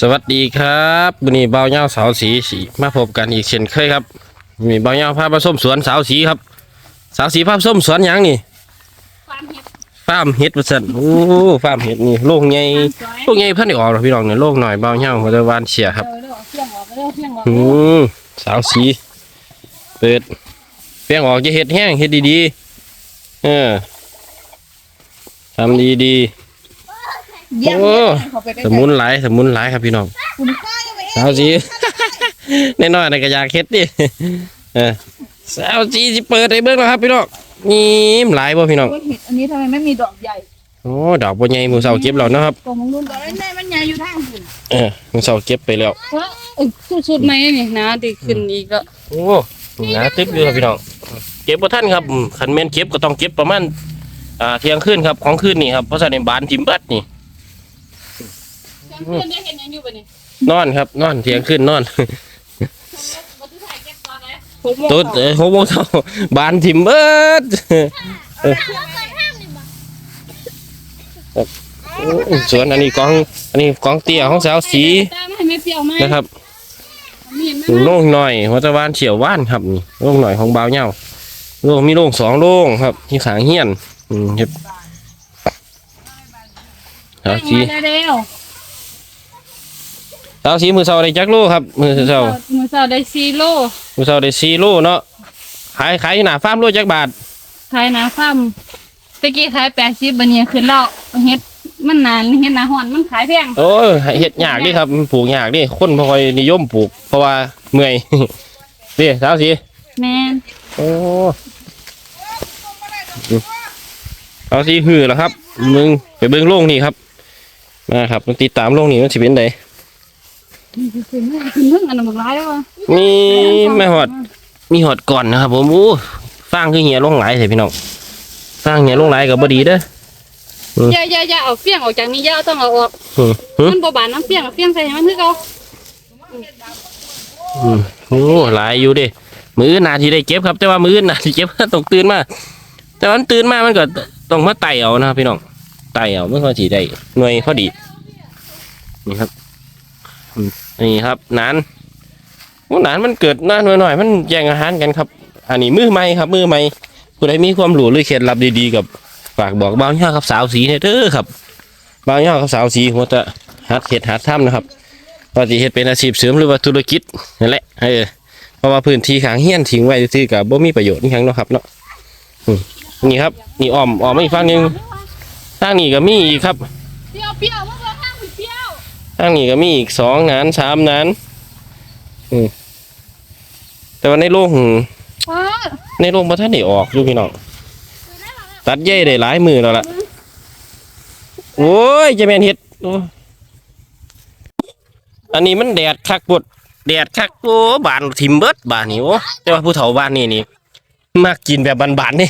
สวัสดีครับวันนี้เบาเงาสาวสีสีมาพบกันอีกเช่นเคยครับมีเบาเงาพาไปส้มสวนสาวสีครับ สาวสีพาไปส้มสวนหยังนี่ความเห็ดฟาร์มเห็ดประสันโอ้ฟาร์มเห็ดนี่โล่งใหญ่สวยโล่งใหญ่เพิ่นได้ออกหรอพี่น้องเนี่ยโล่งหน่อยเบาเงาหัวตะวันเฉียครับเร็วเร็วเพียงออกเร็วเพียงออกอืมสาวสี เปิดเพียงออกจะเห็ดแห้งเห็ดดีๆเออทำดีเยี่ยม โอ้เขาไปๆสมุนหลายสมุนหลายครับพี่น้องคุณก้อยเอาไปเองสาวสีแน่นอนนะก็อยากเฮ็ดดิเออสาวสีสิเปิดให้เบิ่งแล้วครับพี่น้องนี่หลายบ่พี่น้องโอ้ยเห็ดอันนี้ทำไมไม่มีดอกใหญ่โอ้ดอกบ่ใหญ่หมู่เสาเก็บแล้วเนาะครับตรงนู้นดอกนั้นมันใหญ่อยู่ทางคุณเออหมู่เสาเก็บไปแล้วเพราะสุดๆไหมนี่นะดีขึ้นอีกแล้วโอ้หนาตึ๊บอยู่ครับพี่น้องเก็บบ่ทันครับอืมคันแม่นเก็บก็ต้องเก็บประมาณอ่าเที่ยงคืนครับของคืนนี่ครับเพราะฉะนั้นบานทิมเบิดนี่ เพื่อนได้เห็นยังอยู่ปะเนี่ยนอนครับ นอนเที่ยงคืนนอนวันที่ถ่ายเก็บตอนไหนผมมองตุ๊ดเอ้ยหกโมงเช้าบานทิมเบิดเออโอ้สวนอันนี้กองอันนี้กองเตี้ยของสาวสีตามให้ไม่เปรี้ยวไหมนะครับมีเห็นไหมโล่งหน่อยหัวตะวานเฉียวว่านครับนี่โล่งหน่อยของบ่าวเหย้าโล่งมีโล่งสองโล่งครับที่ขางเฮียนอืมเฮ็ดสาวสี ได้แล้ว สาวสีมือเสาได้จักโลครับ มือเสามือเสาได้ซีโลมือเสาได้สี่โลเนาะขายขายอยู่หน้าฟาร์มโลจักบาทขายนะซ้ำตะกี้ขายแปดสิบบันนี้ขึ้นแล้วเฮ็ดมันนานเฮ็ดนาหอนมันขายแพงโอ้ยเฮ็ดยากดิครับมันปลูกยากดิคนบ่ค่อยนิยมปลูก เพราะว่าเมื่อยดิสาวสีแม่นโอ้สาวสีหือแล้วครับมึงไปเบิ่งโล่งนี่ครับมาครับมันติดตามโล่งนี่มันสิเป็นได ขึ้นขึ้นเพิ่งอันนั้นบักร้ายแล้ววะมีแม่หอด มีหอดก่อนนะครับผมอู้ฟางคือเหี่ยลงหลายเลยพี่น้องฟางเหี่ยลงหลายกับบดีเด้ออย่าอย่าอย่าเอาเฟี้ยงออกจากนี้อย่าเอาต้องเอาออกอืมอืมมันบ่บานน้ำเฟี้ยงเอาเฟี้ยงใส่ให้มันคือเก่าอืมโอ้หลายอยู่เดิมืออื่นนาทีได้เก็บครับ แต่ว่ามืออื่นนาทีเก็บต้องตื่นมาแต่ว่ามันตื่นมามันก็ต้องมาไต่เอานะครับพี่น้องไต่เอาเมื่อพอสีได้หน่วยพอดีนี่ครับอืม นี่ครับนานโอ้หนานมันเกิดหน้าหน่อยหน่อยๆมันแย่งอาหารกันครับ อันนี้มือใหม่ครับ มือใหม่ผู้ใดมีความรู้หรือเคล็ดลับดีๆกับฝากบอกบาวย่าครับสาวสีเนี่ยเด้อครับ บาวย่าครับสาวสีหัวจะหัดเห็ดหัดทำนะครับว่าสิเฮ็ดเป็นอาชีพเสริมหรือว่าธุรกิจนั่นแหละเออเพราะว่าพื้นที่ขางเฮี้ยนทิ้งไว้ซื่อกับบ่มีประโยชน์นี่ครั้งเนาะครับเนาะนี่ครับนี่อ้อมอ้อมมาอีกฝั่งหนึงทางนี้ก็มีครับเปรี้ยวเทางนี้ก็มีอีกสองนานสามนานอืมแต่ว่าในโลกอ๋อในโลกบ่ทันได้ออกอยู่พี่น้องตัดใยได้หลายมือแล้วล่ะโอ้ยจะแม่นเฮ็ดโอ้อันนี้มันแดดคักปดแดดคักโอ้บานทิมเบิดบานนี่โอ้แต่ว่าผู้เฒ่าบ้านนี่นี่มักกินแบบบานๆนี่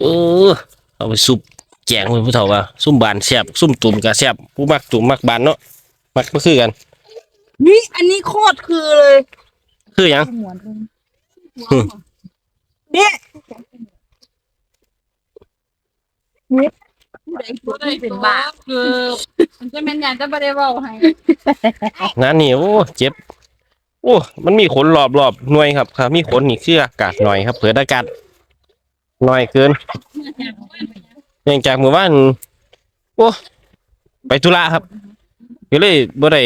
เออเอาไปซุป แกงให้ผู้เฒ่าว่าซุ่มบานแซ่บซุ่มตุ่มก็แซ่บผู้มักตุ่มมักบานเนาะมักก็คือกัน นี่อันนี้โคตรคือเลยคือหยัง หมวนเลยอืมเนี่ยได้เป็นบาทคือมันจะเป็นอย่างจะไม่ได้เว่าให้งานนี่โอ้เจ็บ โอ้ มันมีขนรอบรอบๆหน่วยครับครับ มีขนนี่คืออากาศหน่อยครับ เผื่ออากาศหน่อยเกิน เนื่องจากเมื่อวานโอ้ไปธุระครับก็เลยบ่ได้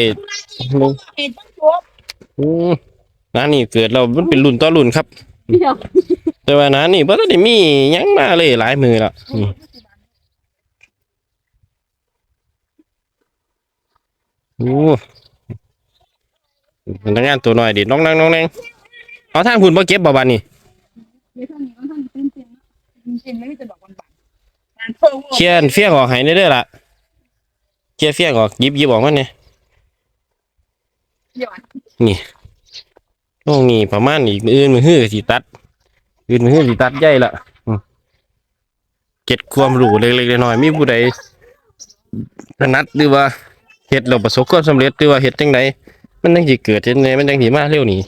ลงเห็นต้านนี่เกิดเรามันเป็นรุ่นต่อรุ่นครับ แต่ว่างานนี่บ่ได้มีหยังมาเลยหลายมือและอืมโอ้พนักงานตัวน้อยดิน้องนั่งน้องนั่งเอาทางพุ่นบ่เก็บบ่บัดนี้เดี๋ยวทานนี้ท่านนี้เป็นจริงนะจริงไม่ได้จะบอก เคียร์เฟี้ยงออกให้ได้เด้อล่ะเคียเฟี้ยงออกยิบยิบออกมาเนี่ยเดี๋ยวตรงนี้ประมาณอีกอื่นมือฮื้อสิตัด อื่นมือฮื้อสิตัดใหญ่ละเก็ดความรู้เล็กๆน้อยๆมีผู้ใดถนัดหรือว่าเฮ็ดแล้วประสบความสำเร็จหรือว่าเฮ็ดจังไดมันจังสิเกิดจังไดมันจังสิมาเร็วนี้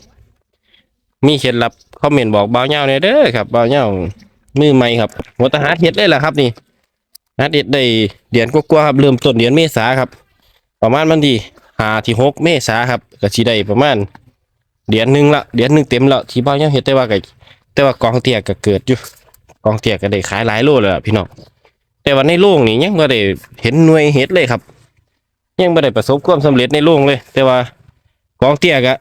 มีเคล็ดลับคอมเมนต์บอกบ่าวเหย้าแหน่เด้อครับบ่าวเหย้า มือใหม่ครับหัวตะหาเฮ็ดได้ล่ะครับนี่หาเฮ็ดได้เดือนกว่าๆครับเริ่มต้นเดือนเมษาครับ ประมาณวันที่ห้าที่หกเมษาครับก็สิได้ประมาณเดือนหนึ่งละเดือนหนึ่งเต็มล้วที่เบาย่าเฮ็ดแต่ว่าก็แต่ว่ากองเตียก็เกิดอยู่กองเตียก็ได้ขายหลายโลเลยพี่น้องแต่ว่าในโรงนี่ยังบ่ได้เห็นหน่วยเฮ็ดเลยครับ ยังบ่ได้ประสบความสำเร็จในโรงเลย แต่ว่ากองเตียก็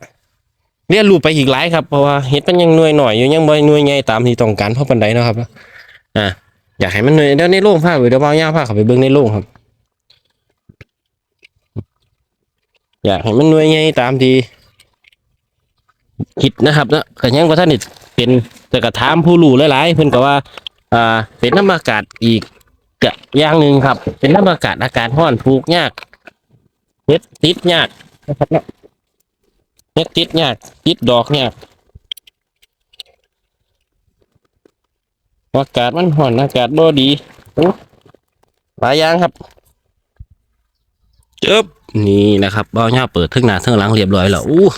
เรียนรู้ไปอีกหลายครับเพราะว่าเฮ็ดมันยังหน่วยหน่อยอยู่ยังบ่หน่วยใหญ่ตามที่ต้องการเพราะปานใดเนะครับอ่าอยากให้มันหน่วยเดี๋ยวในโรงพาไปเดี๋ยวเบาย่าพาเข้าไปเบิ่งในโรงครับ อยากให้มันหน่วยใหญ่ตามที่คิดนะครับนะก็ยังว่าท่านนี่เป็นแต่ก็ถามผู้รู้หลายๆเพิ่นก็ว่าอ่าเป็นน้ำอากาศอีกกะอย่างหนึ่งครับ เป็นน้ำอากาศอากาศร้อนปลูกยากเฮ็ดติดยากนะครับเนาะ เฮ็ดติดยากติดดอกยากอากาศมันร้อนอากาศบ่ดีโอ้หลายอย่างครับจบนี่นะครับเบ้าหญ้าเปิดทึ่งหน้าทึ่งหลังเรียบร้อยแล้วอู้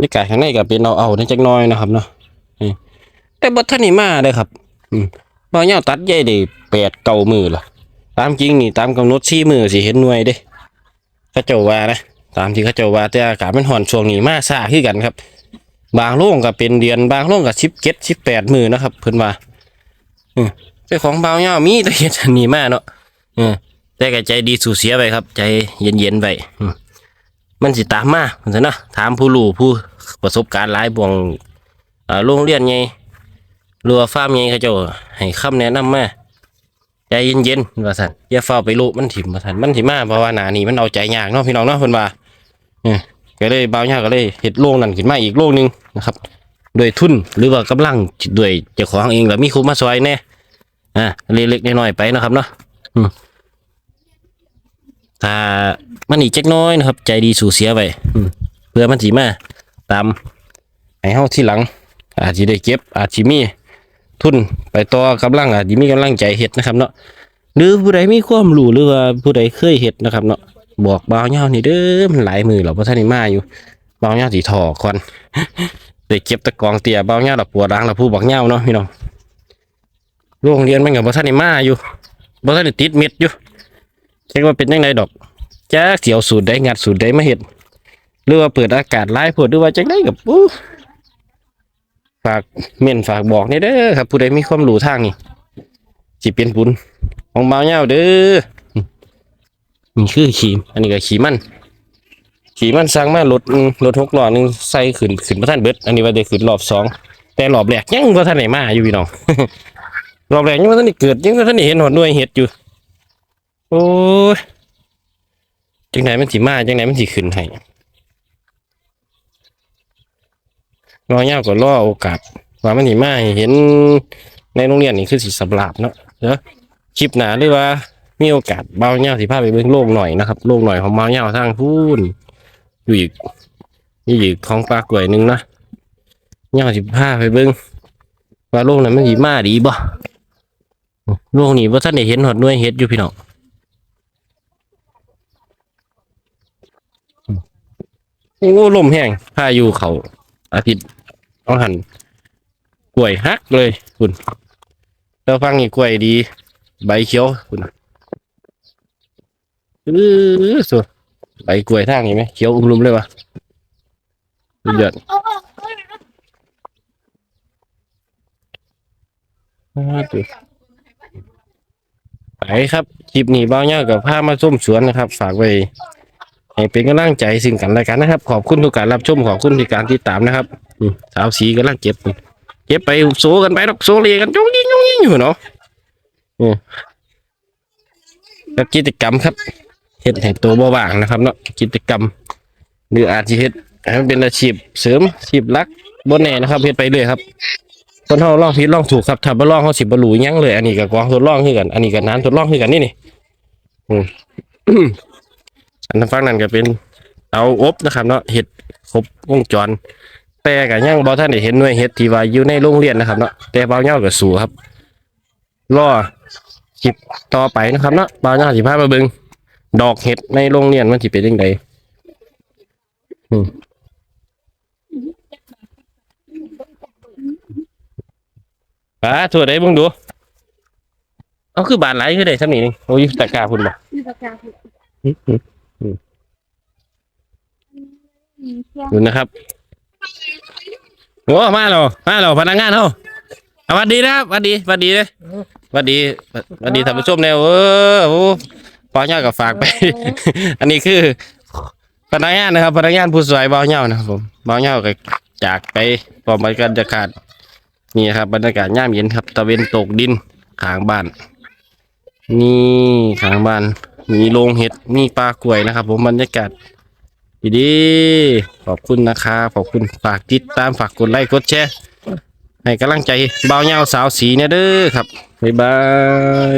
นี่กายข้างในก็เป็นเอาเอาในจักหน้อยนะครับเนาะแต่บัท่านนี่มาเลยครับอืมเบ้าหญ้าตัดใหญ่ได้แปดเก้ามือละตามจริงนี่ตามกำหนดสี่มือสิเห็นหน่วยเด้ ข้าเจ้าว่านะตามที่เข้าเจ้าว่าแต่อากาศมันห่อนช่วงนี้มาซาคือกันครับ บางโล่งก็เป็นเดือนบางโล่งก็สิบเจ็ดสิบแปดมือนะครับ เพิ่นว่าอืมแต่ของเบาหญ้ามีแต่เห็ดนนี้มาเนาะแต่ก็ใจดีสู่เสียไปครับ ใจเย็นๆไปมันสิตามมาเหมือนนะถามผู้รู้ผู้ประสบการณ์หลายบ่วงอ่าโรงเรียนไงรัวาฟาร์มไงเขาเจ้าให้คำแนะนำมา ใจเย็นๆว่าสันอย่าเฝ้าไปลุมันถิ่มว่าสันมันถิ่มมาเพราะว่าหนานี่มันเอาใจยากเนาะพี่น้องเนาะเพิ่นว่าเออก็เลยเบาวยากก็เลยเฮ็ดโรงนั่นขึ้นมาอีกโรงหนึงนะครับ โดยทุนหรือว่ากำลังด้วยเจ้าของเองแล้วมีครูมาซอยแน่อ่าเล็กๆน้อยๆไปนะครับเนาะถ้ามันอีกเจักหน้อยนะครับ ใจดีสู่เสียไปอืมเพื่อมันสีมาตามให้เฮาที่หลัง อาจจะได้เก็บอาจจะมี ทุนไปต่อกำลังอาจจะมีกำลังใจเฮ็ดนะครับเนาะหรือผู้ใดมีความรู้หรือว่าผู้ใดเคยเฮ็ดนะครับเนาะบอกบ่าวเหย้านี่เด้อมันหลายมือแล้วบ่ทันได้มาอยู่บ่าวเหย้าสิถอก่อนได้เก็บตะกองเตียบ่าวเหย้าละปวดหลังละผู้บอกเหย้าเนาะพี่น้องโรงเรียนมันก็บ่ทันได้มาอยู่บ่ทันได้ติดเม็ดอยู่เช็คว่าเป็นยังไงดอกจ้าเสียวสูตรได้งัดสูตรได้มาเห็ดหรือว่าเปิดอากาศไล่พดหรือว่าจังได้กับอู้ ฝากเม่นฝากบอกนี่เด้อครับ ผู้ใดมีความรู้ทางนี่สิเป็นบุญของบ่าเหย้าเด้อนี่คือขี่อันนี้ก็ขี่มันขี่มันสร้างมารถรถหกล้อนึงใส่ขึ้นขึ้นมาท่านเบิดอันนี้ว่าได้ขึ้นรอบสองแต่รอบแรกยังว่าท่านไหนมาอยู่พี่น้องรอบแรกยังว่าท่านได้เกิดยังว่าท่านได้เห็นหอดหน่วยเห็ดอยู่โอ้ยจังไหนมันสิมาจังไหนมันสิขึ้นให้ รอยาวก็รอโอกาสว่ามันสิมาเห็นในโรงเรียนนี่คือสิสำหรับเนาะเดี๋ยวคลิปหนาหรือว่ามีโอกาสเบาเงาสิพาไปเบิ่งโลกหน่อยนะครับโลกหน่อยของเบาเงาทางพูนอยู่อีกนี่อีกของปลากล้วยหนึงนะเงาสิพาไปเบิ่งว่าโลกนั้นมันสิมาดีบ่โลกนี้ว่าท่านได้เห็นหอดหน่วยเฮ็ดอยู่พี่น้องโอ้ลมแห้งพายุเขาอาทิตย์ เอาหันกล้วยฮักเลยคุณแล้วฟังนี่กล้วยดี ใบเขียวคุณอือสุดใบกล้วยทางนี้ไหมเขียวอุ้มลุมเลยวะสุดยอดอ่าดูไปครับ คลิปนี้เบ้าเน่ากับผ้ามาส้มสวนนะครับ ฝากไว้ให้เป็นกำลังใจสิ่งกันและกันนะครับ ขอบคุณทุกการรับชมขอบคุณทุกการติดตามนะครับ สาวสีกำลังเก็บเก็บไปโซกันไปดอกโซเลียกันจงยิงจงยิงอยู่เนาะอืมแล้วกิจกรรมครับเฮ็ดให้ตัวบ่ว่างนะครับเนาะกิจกรรมหรืออาจจะเฮ็ดให้มันเป็นอาชีพเสริมอาชีพลักบนแน่นะครับเฮ็ดไปเรื่อยครับคนเฮาลองผิดลองถูกครับถ้าบ่ลองเฮาสิบ่รู้ยังเลย อันนี้ก็กองทดลองคือกัน อันนี้ก็น้ำทดลองคือกันนี่นี่อืมอันนั้นฟังนั่นก็เป็นเอาอบนะครับ เนาะเห็ดครบวงจร แต่ก็ยังบ่ท่านได้เห็นหน่วยเห็ดที่ว่าอยู่ในโรงเรียนนะครับเนาะแต่บ่าวเหย้าก็สู้ครับรอคลิปต่อไปนะครับเนาะบ่าวเหย้าสิพามาเบิ่งดอกเห็ดในโรงเรียนมันสิเป็นจังไดอืมป้าถั่วได้เบิ่งดูเอาคือบาทหลายคือได้ทำนี่นี่โอ้ยตะกร้าพุ่นบ่นี่ปากกาคืออืมอืมอืมเที่ยงดูนะครับ โอ้มาแล้วมาแล้วพนักงานเฮาสวัสดีนะครับสวัสดีสวัสดีเลยสวัสดีสวัสดีท่านผู้ชมแนวเออโอ้ปอเน่ากับฝากไป อันนี้คือพนักงานนะครับพนักงานผู้สวยเบาเน่านะครับผมเบาเน่าก็จากไปพร้อมบรรยากาศนี่ครับ บรรยากาศย่ามเย็นครับ ตะเวนตกดินขางบ้าน นี่ขางบ้าน มีโรงเห็ดมีปลากล้วยนะครับ ผมบรรยากาศ ดีๆขอบคุณนะครับขอบคุณฝากติดตามฝากกดไลค์กดแชร์ให้กำลังใจเบาเงาสาวสีเนี่ยเด้อครับบ๊ายบาย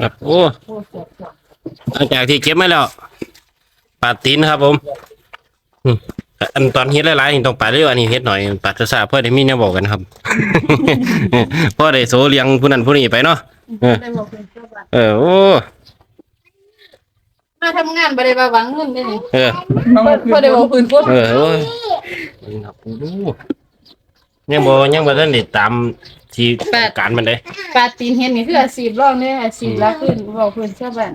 ครับโอ้หลังจากที่เก็บมาแล้วปาดตีนครับผมอันตอนเฮ็ดหลายๆนี่ต้องปาดเร็วอันนี้เฮ็ดหน่อยปาดซาๆเพื่อได้มีแนวบอกกันครับ พราะได้โซเลี้ยงผู้นั้นผู้นี้ไปเนาะเออได้บอกเป็นเจ้าบ้านเออโอ้มาทำงานบ่ได้มาหวังเงินได้นี่เออบ่ได้บอกพื้นพุ่นเออโอ้ยนี่ครับโอ้โหยังบ่ยังบ่ทันได้ตามที่ต้องการมันเด้ปลาตีนเห็นนี่คืออาชีพรองเนี่ยอาชีพละขึ้นบอกพื้นเจ้าบ้าน